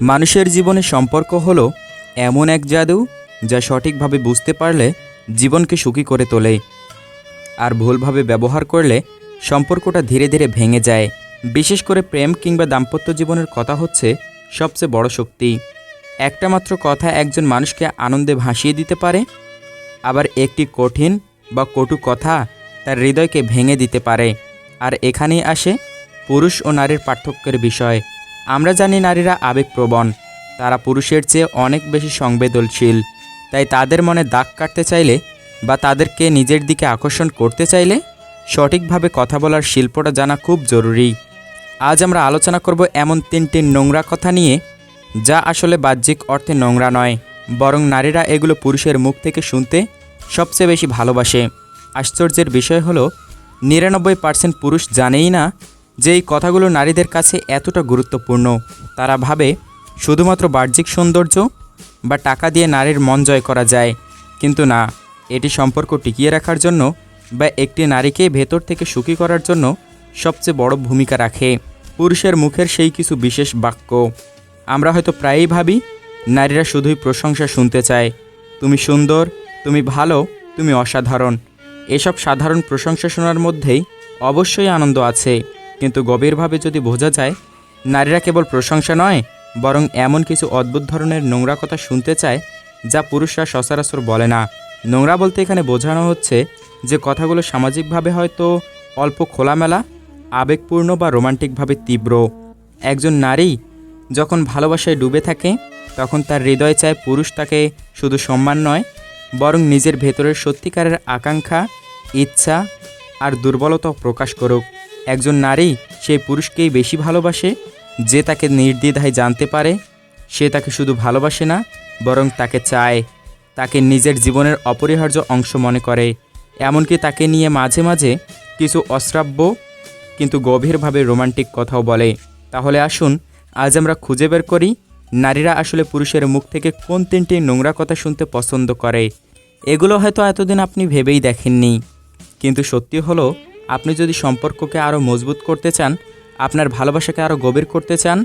মানুষের জীবনে সম্পর্ক হলো এমন এক জাদু যা সঠিকভাবে বুঝতে পারলে জীবনকে সুখী করে তোলে। আর ভুলভাবে ব্যবহার করলে সম্পর্কটা ধীরে ধীরে ভেঙে যায়। বিশেষ করে প্রেম কিংবা দাম্পত্য জীবনের কথা হচ্ছে সবচেয়ে বড় শক্তি। একটা মাত্র কথা একজন মানুষকে আনন্দে ভাসিয়ে দিতে পারে, আবার একটি কঠিন বা কটু কথা তার হৃদয়কে ভেঙে দিতে পারে। আর এখানেই আসে পুরুষ ও নারীর পার্থক্যের বিষয়। আমরা জানি নারীরা আবেগপ্রবণ। তারা পুরুষের চেয়ে অনেক বেশি সংবেদনশীল। তাই তাদের মনে দাগ কাটতে চাইলে বা তাদেরকে নিজের দিকে আকর্ষণ করতে চাইলে সঠিকভাবে কথা বলার শিল্পটা জানা খুব জরুরি। আজ আমরা আলোচনা করব এমন তিনটি নোংরা কথা নিয়ে, যা আসলে বাহ্যিক অর্থে নোংরা নয়, বরং নারীরা এগুলো পুরুষের মুখ থেকে শুনতে সবচেয়ে বেশি ভালোবাসে। আশ্চর্যের বিষয় হলো, নিরানব্বই পার্সেন্ট পুরুষ জানেই না যে এই কথাগুলো নারীদের কাছে এতটা গুরুত্বপূর্ণ। তারা ভাবে, শুধুমাত্র বাহ্যিক সৌন্দর্য বা টাকা দিয়ে নারীর মন জয় করা যায়। কিন্তু না, এটি সম্পর্ক টিকিয়ে রাখার জন্য বা একটি নারীকে ভেতর থেকে সুখী করার জন্য সবচেয়ে বড় ভূমিকা রাখে। পুরুষের মুখের সেই কিছু বিশেষ বাক্য, আমরা হয়তো প্রায়ই ভাবি, নারীরা শুধুই প্রশংসা শুনতে চায়। তুমি সুন্দর, তুমি ভালো, তুমি অসাধারণ। এসব সাধারণ প্রশংসা শোনার মধ্যেই অবশ্যই আনন্দ আছে। কিন্তু গভীরভাবে যদি বোঝা যায়, নারীরা কেবল প্রশংসা নয়, বরং এমন কিছু অদ্ভুত ধরনের নোংরা কথা শুনতে চায়, যা পুরুষরা সচরাচর বলে না। নোংরা বলতে এখানে বোঝানো হচ্ছে যে কথাগুলো সামাজিকভাবে হয়তো অল্প খোলামেলা, আবেগপূর্ণ বা রোমান্টিকভাবে তীব্র। একজন নারী যখন ভালোবাসায় ডুবে থাকে, তখন তার হৃদয় চায় পুরুষ তাকে শুধু সম্মান নয়, বরং নিজের ভেতরের সত্যিকারের আকাঙ্ক্ষা, ইচ্ছা আর দুর্বলতাও প্রকাশ করুক। একজন নারী সেই পুরুষকেই বেশি ভালোবাসে, যে তাকে নির্দ্বিধায় জানতে পারে, সে তাকে শুধু ভালোবাসে না, বরং তাকে চায়, তাকে নিজের জীবনের অপরিহার্য অংশ মনে করে। এমনকি তাকে নিয়ে মাঝে মাঝে কিছু অশ্রাব্য, কিন্তু গভীরভাবে রোমান্টিক কথাও বলে। তাহলে আসুন, আজ আমরা খুঁজে বের করি, নারীরা আসলে পুরুষের মুখ থেকে কোন তিনটি নোংরা কথা শুনতে পছন্দ করে। এগুলো হয়তো এতদিন আপনি ভেবেই দেখেননি। কিন্তু সত্যি হলো আপনি যদি সম্পর্ককে আরও মজবুত করতে চান, আপনার ভালোবাসাকে আরও গভীর করতে চান,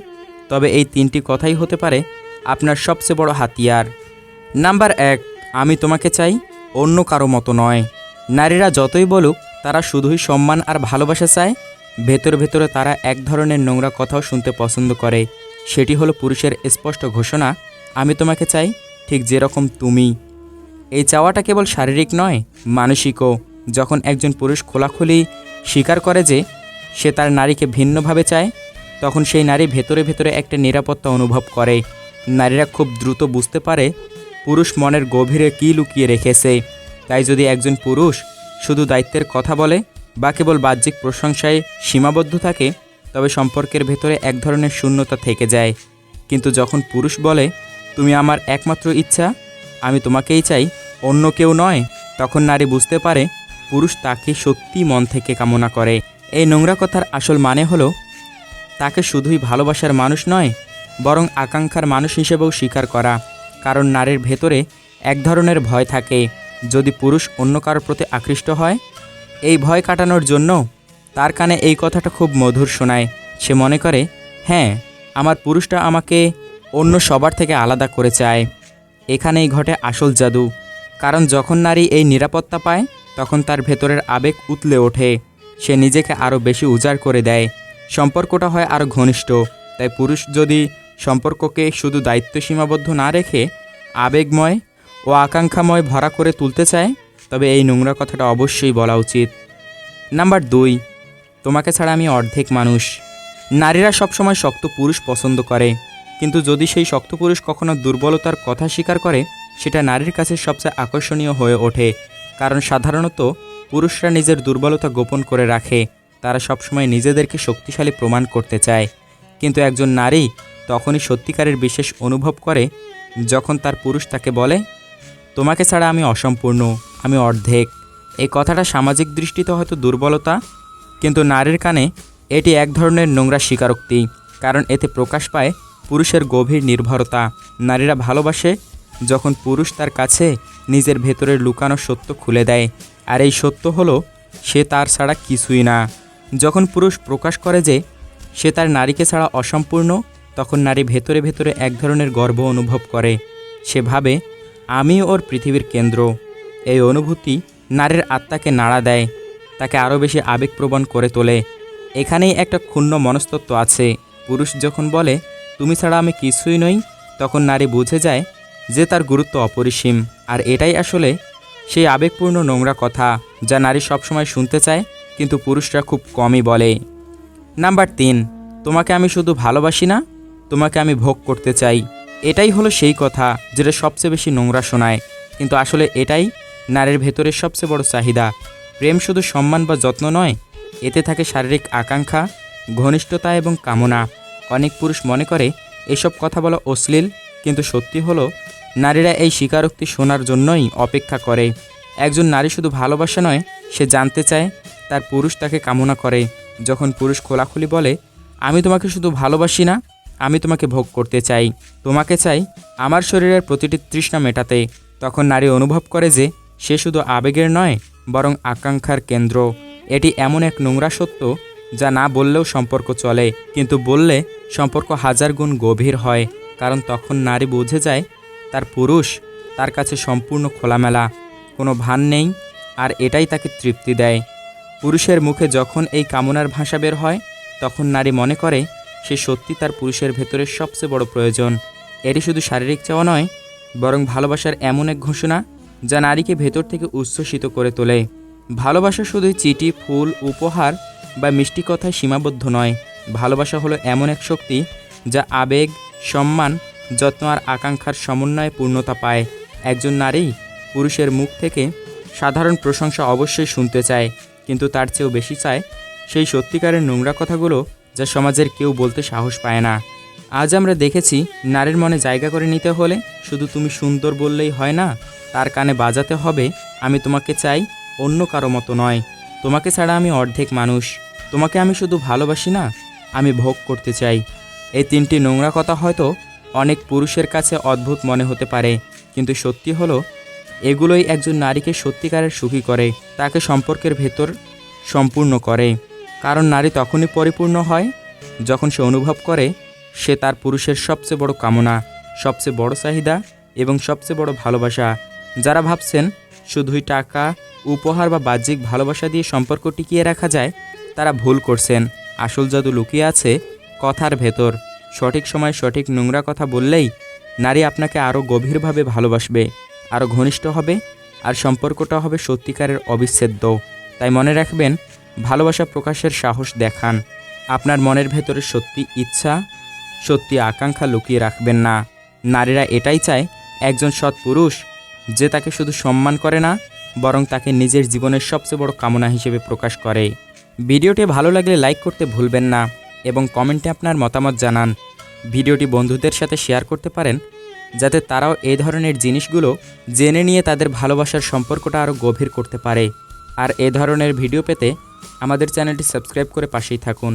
তবে এই তিনটি কথাই হতে পারে আপনার সবচেয়ে বড় হাতিয়ার। নাম্বার এক, আমি তোমাকে চাই অন্য কারও মতো নয়। নারীরা যতই বলুক, তারা শুধুই সম্মান আর ভালোবাসা চায়। ভেতরে ভেতরে তারা এক ধরনের নোংরা কথাও শুনতে পছন্দ করে। সেটি হলো পুরুষের স্পষ্ট ঘোষণা, আমি তোমাকে চাই ঠিক যেরকম তুমি। এই চাওয়াটা কেবল শারীরিক নয়, মানসিকও। যখন একজন পুরুষ খোলাখুলি স্বীকার করে যে সে তার নারীকে ভিন্নভাবে চায়, তখন সেই নারী ভেতরে ভেতরে একটা নিরাপত্তা অনুভব করে। নারীরা খুব দ্রুত বুঝতে পারে পুরুষ মনের গভীরে কী লুকিয়ে রেখেছে। তাই যদি একজন পুরুষ শুধু দায়িত্বের কথা বলে বা কেবল বাহ্যিক প্রশংসায় সীমাবদ্ধ থাকে, তবে সম্পর্কের ভেতরে এক ধরনের শূন্যতা থেকে যায়। কিন্তু যখন পুরুষ বলে, তুমি আমার একমাত্র ইচ্ছা, আমি তোমাকেই চাই, অন্য কেউ নয়, তখন নারী বুঝতে পারে পুরুষ তাকে সত্যি মন থেকে কামনা করে। এই নোংরা কথার আসল মানে হলো, তাকে শুধুই ভালোবাসার মানুষ নয়, বরং আকাঙ্ক্ষার মানুষ হিসেবেও স্বীকার করা। কারণ নারীর ভেতরে এক ধরনের ভয় থাকে। যদি পুরুষ অন্য কারোর প্রতি আকৃষ্ট হয়, এই ভয় কাটানোর জন্য তার কানে এই কথাটা খুব মধুর শোনায়। সে মনে করে হ্যাঁ আমার পুরুষটা আমাকে অন্য সবার থেকে আলাদা করে চায়। এখানেই ঘটে আসল জাদু। কারণ যখন নারী এই নিরাপত্তা পায় তখন তার ভেতরের আবেগ উতলে ওঠে। সে নিজেকে আরও বেশি উজাড় করে দেয়। সম্পর্কটা হয় আরও ঘনিষ্ঠ। তাই পুরুষ যদি সম্পর্ককে শুধু দায়িত্ব সীমাবদ্ধ না রেখে আবেগময় ও আকাঙ্ক্ষাময় ভরা করে তুলতে চায়, তবে এই নোংরা কথাটা অবশ্যই বলা উচিত। নাম্বার দুই, তোমাকে ছাড়া আমি অর্ধেক মানুষ। নারীরা সবসময় শক্ত পুরুষ পছন্দ করে। কিন্তু যদি সেই শক্ত পুরুষ কখনো দুর্বলতার কথা স্বীকার করে, সেটা নারীর কাছে সবচেয়ে আকর্ষণীয় হয়ে ওঠে। কারণ সাধারণত পুরুষরা নিজের দুর্বলতা গোপন করে রাখে। তারা সবসময় নিজেদেরকে শক্তিশালী প্রমাণ করতে চায়। কিন্তু একজন নারী তখনই সত্যিকারের বিশেষ অনুভব করে যখন তার পুরুষ তাকে বলে, তোমাকে ছাড়া আমি অসম্পূর্ণ, আমি অর্ধেক। এই কথাটা সামাজিক দৃষ্টিতে হয়তো দুর্বলতা, কিন্তু নারীর কানে এটি এক ধরনের নোংরা স্বীকারোক্তি, কারণ এতে প্রকাশ পায় পুরুষের গভীর নির্ভরতা। নারীরা ভালোবাসে যখন পুরুষ তার কাছে নিজের ভেতরের লুকানো সত্য খুলে দেয়, আর এই সত্য হলো, সে তার ছাড়া কিছুই না। যখন পুরুষ প্রকাশ করে যে, সে তার নারীকে ছাড়া অসম্পূর্ণ, তখন নারী ভেতরে ভেতরে এক ধরনের গর্ব অনুভব করে। সে ভাবে আমি ওর পৃথিবীর কেন্দ্র। এই অনুভূতি নারীর আত্মাকে নাড়া দেয়, তাকে আরও বেশি আবেগপ্রবণ করে তোলে। এখানেই একটা ক্ষুণ্ণ মনস্তত্ব আছে। পুরুষ যখন বলে, তুমি ছাড়া আমি কিছুই নই, তখন নারী বুঝে যায় যে তার গুরুত্ব অপরিসীম। আর এটাই আসলে সেই আবেগপূর্ণ নোংরা কথা যা নারী সবসময় শুনতে চায়, কিন্তু পুরুষরা খুব কমই বলে। নাম্বার তিন, তোমাকে আমি শুধু ভালোবাসি না, তোমাকে আমি ভোগ করতে চাই। এটাই হলো সেই কথা যেটা সবচেয়ে বেশি নোংরা শোনায়। কিন্তু আসলে এটাই নারীর ভেতরের সবচেয়ে বড় চাহিদা। প্রেম শুধু সম্মান বা যত্ন নয়, এতে থাকে শারীরিক আকাঙ্ক্ষা, ঘনিষ্ঠতা এবং কামনা। অনেক পুরুষ মনে করে, এসব কথা বলা অশ্লীল, কিন্তু সত্যি হলো নারীরা এই স্বীকারোক্তি শোনার জন্যই অপেক্ষা করে। একজন নারী শুধু ভালোবাসা নয়, সে জানতে চায়, তার পুরুষ তাকে কামনা করে। যখন পুরুষ খোলাখুলি বলে, আমি তোমাকে শুধু ভালোবাসি না, আমি তোমাকে ভোগ করতে চাই। তোমাকে চাই আমার শরীরের প্রতিটি তৃষ্ণা মেটাতে। তখন নারী অনুভব করে যে, সে শুধু আবেগের নয়, বরং আকাঙ্ক্ষার কেন্দ্র। এটি এমন এক নোংরা সত্য, যা না বললেও সম্পর্ক চলে, কিন্তু বললে সম্পর্ক হাজার গুণ গভীর হয়। কারণ তখন নারী বুঝে যায় তার পুরুষ তার কাছে সম্পূর্ণ খোলামেলা, কোনো ভান নেই, আর এটাই তাকে তৃপ্তি দেয়। পুরুষের মুখে যখন এই কামনার ভাষা বের হয়, তখন নারী মনে করে সে সত্যি তার পুরুষের ভেতরের সবচেয়ে বড় প্রয়োজন। এটি শুধু শারীরিক চাওয়া নয়, বরং ভালোবাসার এমন এক ঘোষণা যা নারীকে ভেতর থেকে উচ্ছ্বসিত করে তোলে। ভালোবাসা শুধু চিঠি, ফুল, উপহার বা মিষ্টি কথায় সীমাবদ্ধ নয়। ভালোবাসা হলো এমন এক শক্তি যা আবেগ, সম্মান যত্ন আর আকাঙ্ক্ষার সমন্বয়ে পূর্ণতা পায়। একজন নারী পুরুষের মুখ থেকে সাধারণ প্রশংসা অবশ্যই শুনতে চায়, কিন্তু তার চেয়েও বেশি চায় সেই সত্যিকারের নোংরা কথাগুলো যা সমাজের কেউ বলতে সাহস পায় না। আজ আমরা দেখেছি, নারীর মনে জায়গা করে নিতে হলে শুধু তুমি সুন্দর বললেই হয় না, তার কানে বাজাতে হবে, আমি তোমাকে চাই অন্য কারও মতো নয়। তোমাকে ছাড়া আমি অর্ধেক মানুষ। তোমাকে আমি শুধু ভালোবাসি না, আমি ভোগ করতে চাই। এই তিনটি নোংরা কথা হয়তো অনেক পুরুষের কাছে অদ্ভুত মনে হতে পারে, কিন্তু সত্যি হলো, এগুলোই একজন নারীকে সত্যিকারের সুখী করে, তাকে সম্পর্কের ভেতর সম্পূর্ণ করে। কারণ নারী তখনই পরিপূর্ণ হয় যখন সে অনুভব করে, সে তার পুরুষের সবচেয়ে বড় কামনা, সবচেয়ে বড় চাহিদা এবং সবচেয়ে বড় ভালোবাসা। যারা ভাবছেন, শুধুই টাকা, উপহার বা বাহ্যিক ভালোবাসা দিয়ে সম্পর্ক টিকিয়ে রাখা যায়, তারা ভুল করছেন। আসল জাদু লুকিয়ে আছে, কথার ভেতর। সঠিক সময় সঠিক নোংরা কথা বললেই নারী আপনাকে আরও গভীরভাবে ভালোবাসবে আরও ঘনিষ্ঠ হবে, আর সম্পর্কটা হবে সত্যিকারের অবিচ্ছেদ্য। তাই মনে রাখবেন, ভালোবাসা প্রকাশের সাহস দেখান। আপনার মনের ভেতরে সত্যি ইচ্ছা, সত্যি আকাঙ্ক্ষা লুকিয়ে রাখবেন না। নারীরা এটাই চায়, একজন সৎ পুরুষ যে তাকে শুধু সম্মান করে না, বরং তাকে নিজের জীবনের সবচেয়ে বড় কামনা হিসেবে প্রকাশ করে। ভিডিওটি ভালো লাগলে লাইক করতে ভুলবেন না। এবং কমেন্টে আপনার মতামত জানান। ভিডিওটি বন্ধুদের সাথে শেয়ার করতে পারেন, যাতে তারাও এই ধরনের জিনিসগুলো জেনে নিয়ে তাদের ভালোবাসার সম্পর্কটা আরও গভীর করতে পারে। আর এ ধরনের ভিডিও পেতে আমাদের চ্যানেলটি সাবস্ক্রাইব করে পাশেই থাকুন।